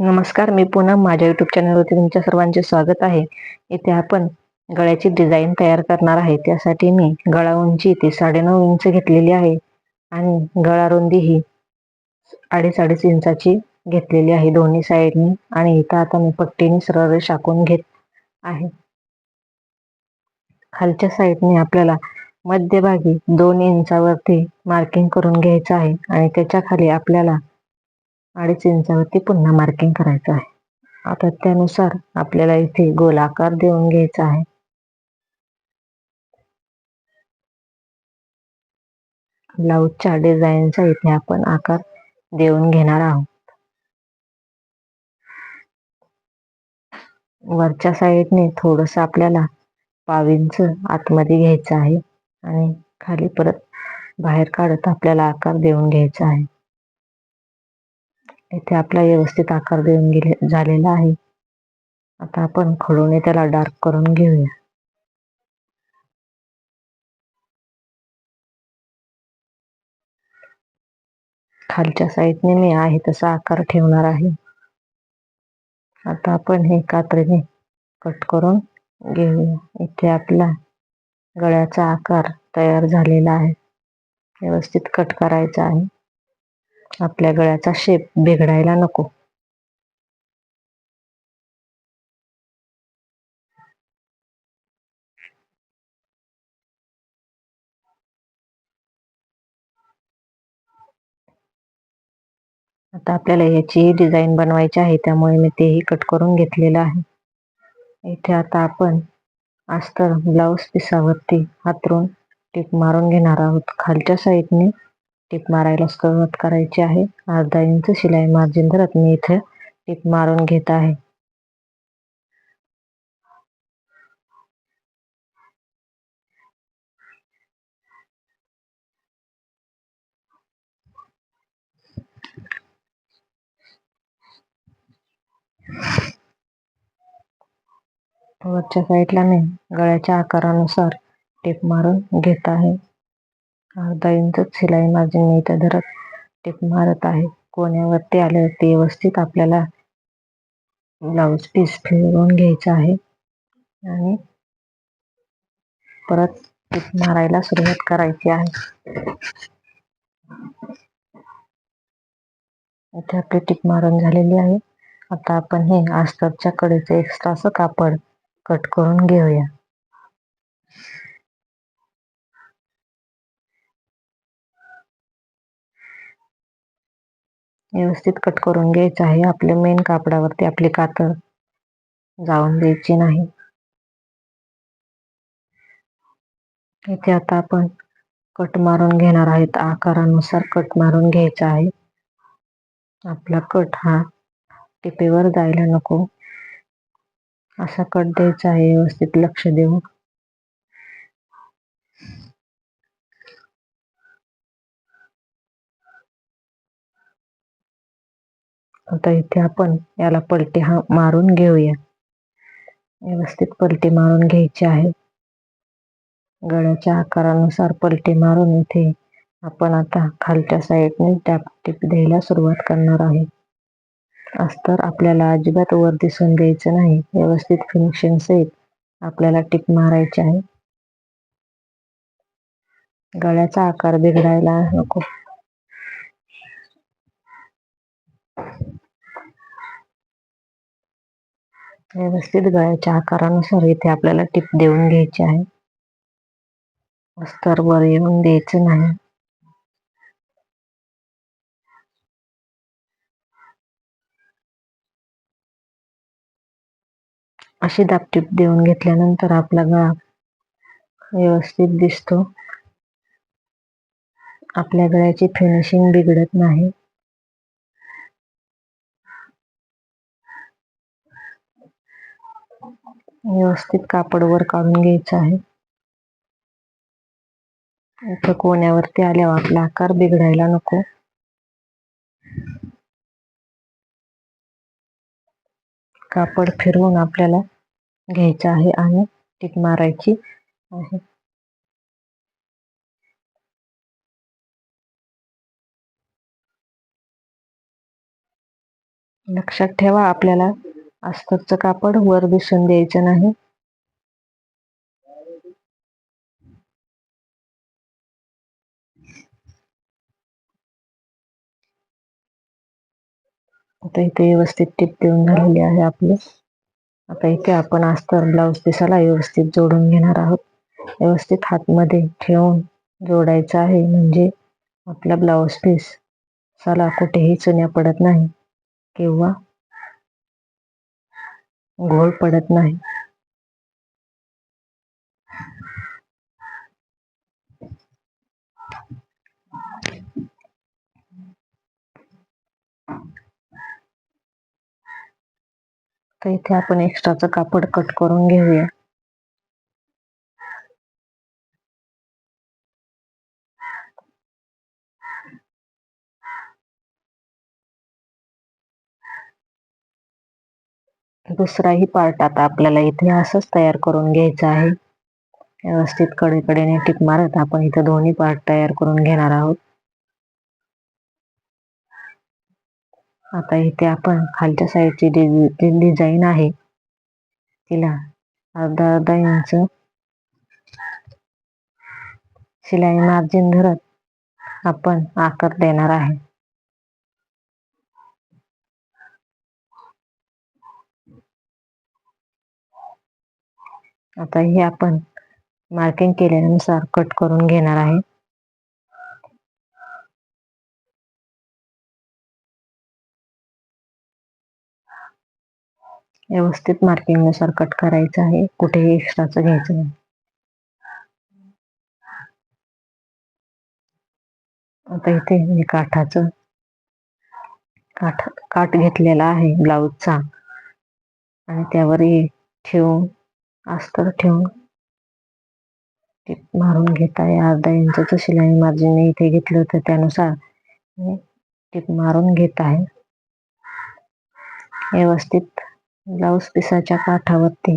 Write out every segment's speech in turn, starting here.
नमस्कार मी पूनम. माझ्या युट्यूब चॅनलवरती तुमच्या सर्वांचे स्वागत आहे. इथे आपण गळ्याची डिझाईन तयार करणार आहे. त्यासाठी मी गळा उंची इथे साडेनऊ इंच घेतलेली आहे आणि गळा रुंदी ही अडीच अडीच इंचाची घेतलेली आहे दोन्ही साईडनी. आणि इथं आता मी पट्टीने सरळ शाकून घेत आहे. खालच्या साईडने आपल्याला मध्यभागी दोन इंचावरती मार्किंग करून घ्यायचं आहे. आणि त्याच्याखाली आपल्याला अडीच इंचावरती पुन्हा मार्किंग करायचं आहे. आता त्यानुसार आपल्याला इथे गोलाकार देऊन घ्यायचा आहे. ब्लाऊजच्या डिझाईनचा इथे आपण आकार देऊन घेणार आहोत. वरच्या साईडने थोडस आपल्याला पावींच आतमध्ये घ्यायचं आहे. आणि खाली परत बाहेर काढत आपल्याला आकार देऊन घ्यायचा आहे. इथे आपला व्यवस्थित आकार देऊन गेले झालेला आहे. आता आपण खडूने त्याला डार्क करून घेऊया. खालच्या साईडने मी आहे तसा आकार ठेवणार आहे. आता आपण हे कात्रीने कट करून घेऊया. इथे आपला गळ्याचा आकार तयार झालेला आहे. व्यवस्थित कट करायचा आहे. आपल्या गळ्याचा शेप बिघडायला नको. आता आपल्याला याची डिझाईन बनवायची आहे त्यामुळे मी तेही कट करून घेतलेलं आहे. इथे आता आपण अस्तर ब्लाऊज पिसावरती हातरून टिप मारून घेणार आहोत. खालच्या साईडने टिप मारायला सुरुवात करायची आहे. अर्धा इंच शिलाई मार्जिन धरत मी इथे टीप मारून घेत आहे. वरच्या साईडला मी गळ्याच्या आकारानुसार टिप मारून घेत आहे. अर्धा इंच शिलाई मार्जिन मी इथे धरत टीप मारत आहे. कोण्यावरती आल्यावरती व्यवस्थित आपल्याला ब्लाऊज पीस फिरवून घ्यायचा आहे. आणि परत टिप मारायला सुरुवात करायची आहे. इथे आपली टिप मारून झालेली आहे. आता आपण हे आस्तरच्या कडेचं एक्स्ट्राचं कापड कट करून घेऊया. व्यवस्थित कट करून घ्यायचं आहे. आपल्या मेन कापडावरती आपली कातर जाऊन द्यायची नाही. इथे आता आपण कट मारून घेणार आहेत. आकारानुसार कट मारून घ्यायचा आहे. आपला कट हा टिपेवर जायला नको. असा कट द्यायचा आहे. व्यवस्थित लक्ष देऊन आता इथे आपण याला पलटी हा मारून घेऊया. व्यवस्थित पलटी मारून घ्यायची आहे. गळ्याच्या आकारानुसार पलटी मारून इथे आपण आता खालच्या साईडने टॅप टिप द्यायला सुरुवात करणार आहे. अस्तर आपल्याला अजिबात वर दिसून द्यायचं नाही. व्यवस्थित फिनिशिंग सहित आपल्याला टिप मारायची आहे. गळ्याचा आकार बिघडायला नको. व्यवस्थित गळ्याच्या आकारानुसार इथे आपल्याला टिप देऊन घ्यायची आहे. अस्तर वर येऊन द्यायचं नाही. अशी दापटीप देऊन घेतल्यानंतर आपला गळा व्यवस्थित दिसतो. आपल्या गळ्याची फिनिशिंग बिघडत नाही. व्यवस्थित कापड वर काढून घ्यायचं आहे. इथं कोण्यावरती आल्यावर आपला आकार बिघडायला नको. कापड फिरवून आपल्याला घ्यायचं आहे आणि टिक मारायची आहे. लक्षात ठेवा आपल्याला अस्तरचं कापड वर दिसून द्यायचं नाही. आता इथे व्यवस्थित टिप देऊन झालेली आहे आपली. आता इथे आपण अस्तर ब्लाऊज पिसाला व्यवस्थित जोडून घेणार आहोत. व्यवस्थित हातमध्ये ठेवून जोडायचं आहे म्हणजे आपला ब्लाऊज पीस साला कुठेही चुन्या पडत नाही किंवा घोळ पडत नाही. तर इथे आपण एक्स्ट्राचं कापड कट करून घेऊया. दुसराही पार्ट आता आपल्याला इथे असंच तयार करून घ्यायचा आहे. व्यवस्थित कडेकडेने टिप मारत आपण इथं दोन्ही पार्ट तयार करून घेणार आहोत. आता इथे आपण खालच्या साईडची जी डिझाईन आहे तिला अर्धा अर्धा इंच शिलाई मार्जिन धरत आपण आकार देणार आहे. आता हे आपण मार्किंग केल्यानुसार कट करून घेणार आहे. व्यवस्थित मार्किंगनुसार कट करायचं आहे. कुठेही एक्स्ट्राचं घ्यायचं नाही. आता इथे मी काठाचं काठ काठ घेतलेला आहे ब्लाऊजचा आणि त्यावर ठेवून अस्तर ठेवून टिप मारून घेत आहे अर्धा इंचाचं शिलाई मार्जिन इथे घेतलं होतं त्यानुसार मी टिप मारून घेत आहे. व्यवस्थित ब्लाऊज पिसाच्या काठावरती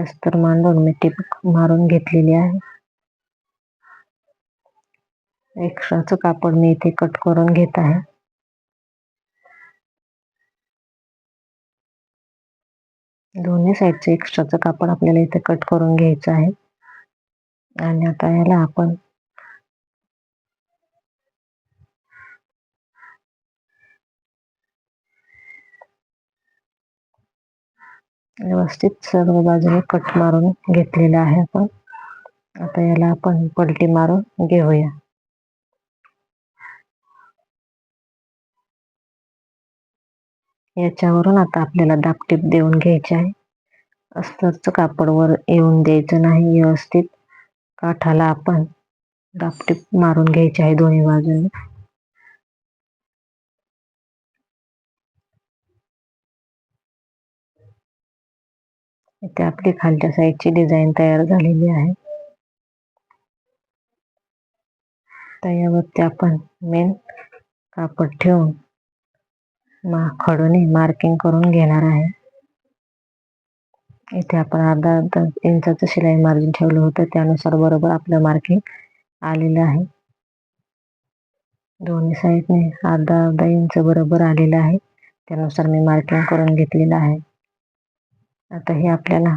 अस्तर मांडून मी टिप मारून घेतलेली आहे. एक्स्ट्राचं कापड मी इथे कट करून घेत आहे. दोन्ही साईडचं एक्स्ट्राचं कापड आपल्याला इथे कट करून घ्यायचं आहे. आणि आता याला आपण व्यवस्थित सर्व बाजूने कट मारून घेतलेला आहे आपण. आता याला आपण पलटी मारून घेऊया. याच्यावरून आता आपल्याला दापटीप देऊन घ्यायचे आहे. अस्तरचं कापड वर येऊन द्यायचं नाही व्यवस्थित काठाला आपण दापटीप मारून घ्यायचे आहे दोन्ही बाजूने. इथे आपली खालच्या साईडची डिझाईन तयार झालेली आहे. त्यावरती आपण मेन कापड ठेवून मा खडूने मार्किंग करून घेणार आहे. इथे आपण अर्धा अर्धा इंचाचं शिलाई मार्जिन ठेवलं होतं. त्यानुसार बरोबर आपलं मार्किंग आलेलं आहे. दोन्ही साईडने अर्धा अर्धा इंच बरोबर आलेलं आहे. त्यानुसार मी मार्किंग करून घेतलेलं आहे. आता हे आपल्याला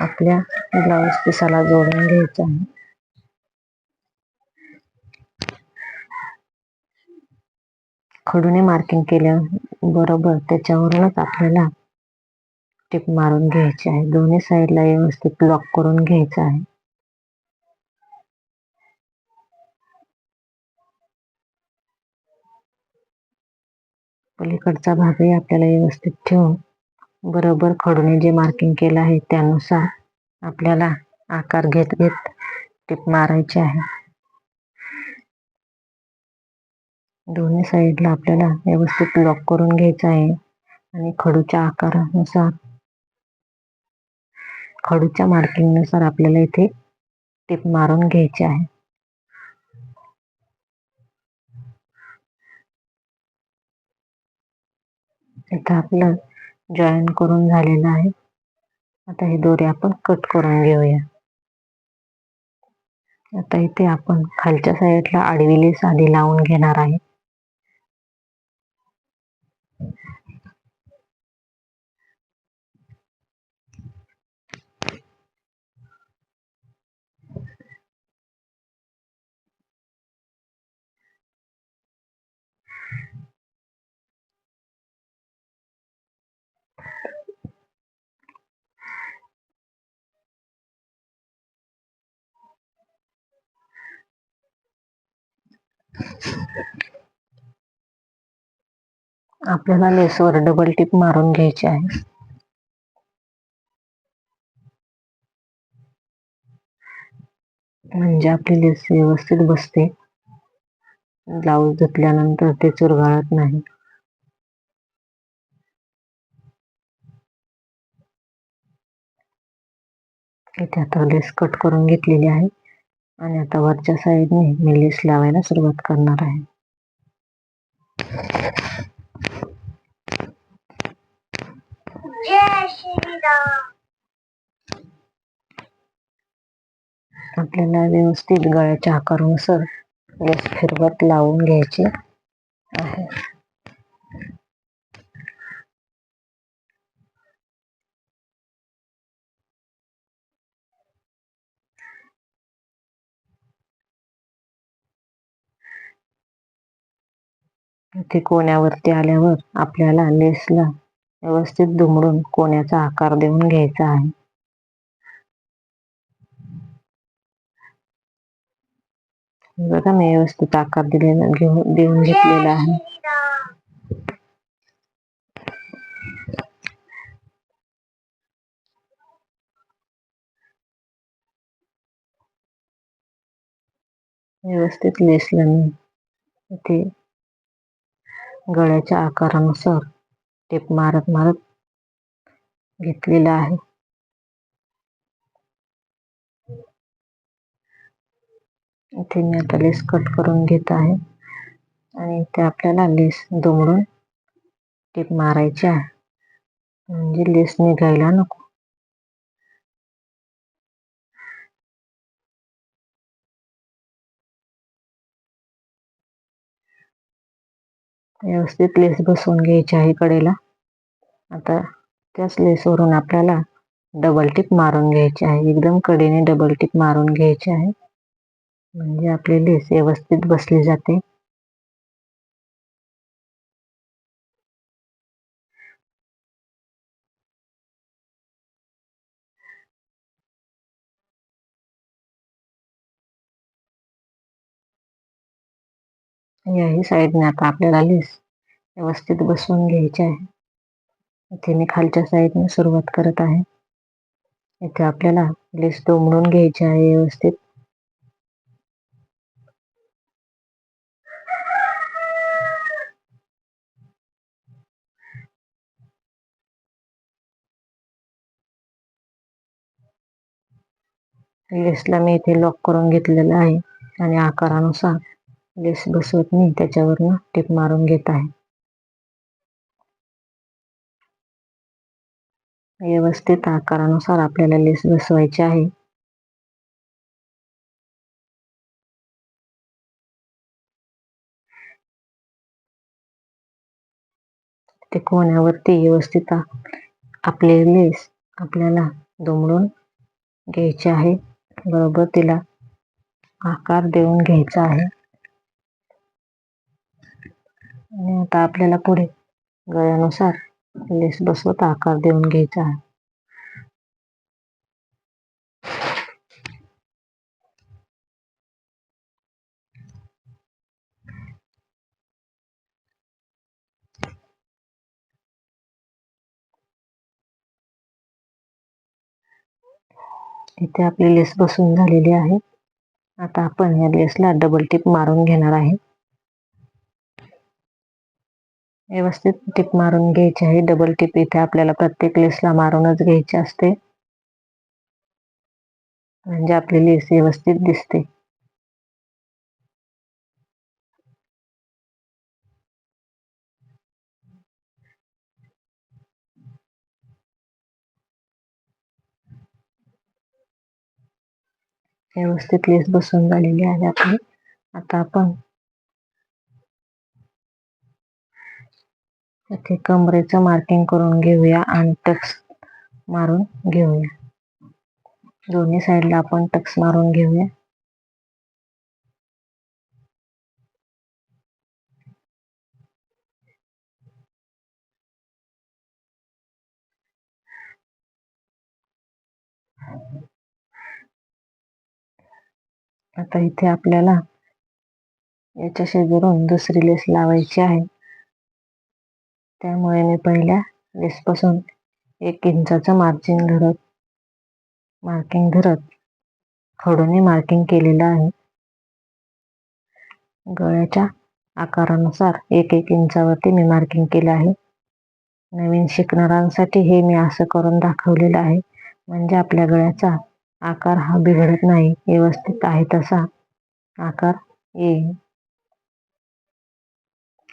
आपल्या ब्लाऊज पिसाला जोडून घ्यायचं आहे. खडूने मार्किंग केल्या बरोबर त्याच्यावरूनच आपल्याला टिप मारून घ्यायची आहे. दोन्ही साईडला व्यवस्थित लॉक करून घ्यायचं आहे. पलीकडचा भागही आपल्याला व्यवस्थित ठेवून बरोबर खडूने जे मार्किंग केलं आहे त्यानुसार आपल्याला आकार घेत घेत टिप मारायची आहे. दोन्ही साईडला आपल्याला व्यवस्थित लॉक करून घ्यायचं आहे. आणि खडूच्या आकारानुसार खडूच्या मार्किंगनुसार आपल्याला इथे टिप मारून घ्यायची आहे. इथं आपलं जॉईन करून झालेलं आहे. आता हे दोरे आपण कट करून घेऊया. आता इथे आपण खालच्या साईडला आडवी लेस आधी लावून घेणार आहे. आपल्याला लेसवर डबल टिप मारून घ्यायची आहे. म्हणजे आपली लेस व्यवस्थित बसते. ब्लाऊज धुतल्यानंतर ते चुरगाळत नाही. इथे आता लेस कट करून घेतलेली आहे. आणि आता वरच्या साईडने मी लेस लावायला सुरुवात करणार आहे. आपल्याला व्यवस्थित गळ्याच्या आकारानुसार लेस फिरवत लावून घ्यायची आहे. ते कोण्यावरती आल्यावर आपल्याला लेसला व्यवस्थित दुमडून कोण्याचा आकार देऊन घ्यायचा आहे. बघा मी व्यवस्थित आकार दिलेला घेऊन देऊन घेतलेला आहे. व्यवस्थित लेसला मी इथे गळ्याच्या आकारानुसार टेप मारत मारत घेतलेला आहे. इथे मी आता लेस कट करून घेत आहे आणि इथे आपल्याला लेस दुमडून टेप मारायची आहे. म्हणजे लेस निघायला नको. व्यवस्थित लेस बसवून घ्यायची आहे कडेला. आता त्याच लेसवरून आपल्याला डबल टिप मारून घ्यायची आहे. एकदम कडेने डबल टिप मारून घ्यायची आहे. म्हणजे आपली लेस व्यवस्थित बसली जाते. याही साईडने आता आपल्याला लेस व्यवस्थित बसवून घ्यायची आहे. इथे मी खालच्या साईडने सुरुवात करत आहे. इथे आपल्याला लेस दोमडून घ्यायची आहे व्यवस्थित. लेसला मी इथे लॉक करून घेतलेलं आहे. आणि आकारानुसार लेस बसवत मी त्याच्यावरनं टिप मारून घेत आहे. व्यवस्थित आकारानुसार आपल्याला लेस बसवायची आहे. ते कोण्यावरती व्यवस्थित आपले लेस आपल्याला दुमडून घ्यायचे आहे. बरोबर तिला आकार देऊन घ्यायचा आहे. आणि आता आपल्याला पुढे गळ्यानुसार लेस बसवत आकार देऊन घ्यायचा आहे. इथे आपली लेस बसून झालेली आहे. आता आपण या लेसला डबल टिप मारून घेणार आहे. व्यवस्थित टिप मारून घ्यायची आहे. डबल टिप इथे आपल्याला प्रत्येक लेसला मारूनच घ्यायची असते. म्हणजे आपली लेस व्यवस्थित दिसते. व्यवस्थित लेस बसून झालेली आहे आपली. आता आपण इथे कमरेचं मार्किंग करून घेऊया आणि टक्स मारून घेऊया. दोन्ही साईडला आपण टक्स मारून घेऊया. आता इथे आपल्याला याच्या शेजारून दुसरी लेस लावायची आहे. त्यामुळे मी पहिल्या रेसपासून एक इंचाचं मार्जिन धरत मार्किंग धरत खडूने मार्किंग केलेलं आहे. गळ्याच्या आकारानुसार एक एक इंचावरती मी मार्किंग केलं आहे. नवीन शिकणाऱ्यांसाठी हे मी असं करून दाखवलेलं आहे. म्हणजे आपल्या गळ्याचा आकार हा बिघडत नाही व्यवस्थित आहे तसा आकार येईल.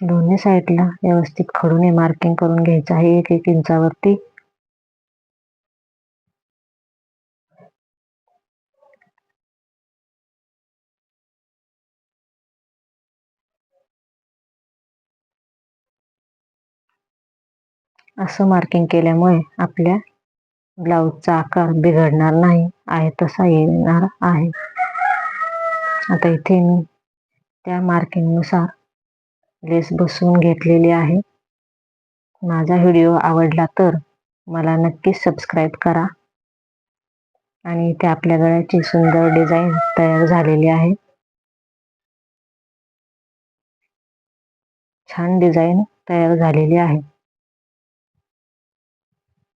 दोन्ही साईडला व्यवस्थित खडूने मार्किंग करून घ्यायचं आहे. एक एक इंचावरती. असं मार्किंग केल्यामुळे आपल्या ब्लाऊजचा आकार बिघडणार नाही. आहे तसा येणार आहे. आता इथे मी त्या मार्किंगनुसार लेस बसवून घेतलेली आहे. माझा व्हिडिओ आवडला तर मला नक्कीच सबस्क्राईब करा. आणि इथे आपल्या गळ्याची सुंदर डिझाईन तयार झालेली आहे. छान डिझाईन तयार झालेली आहे.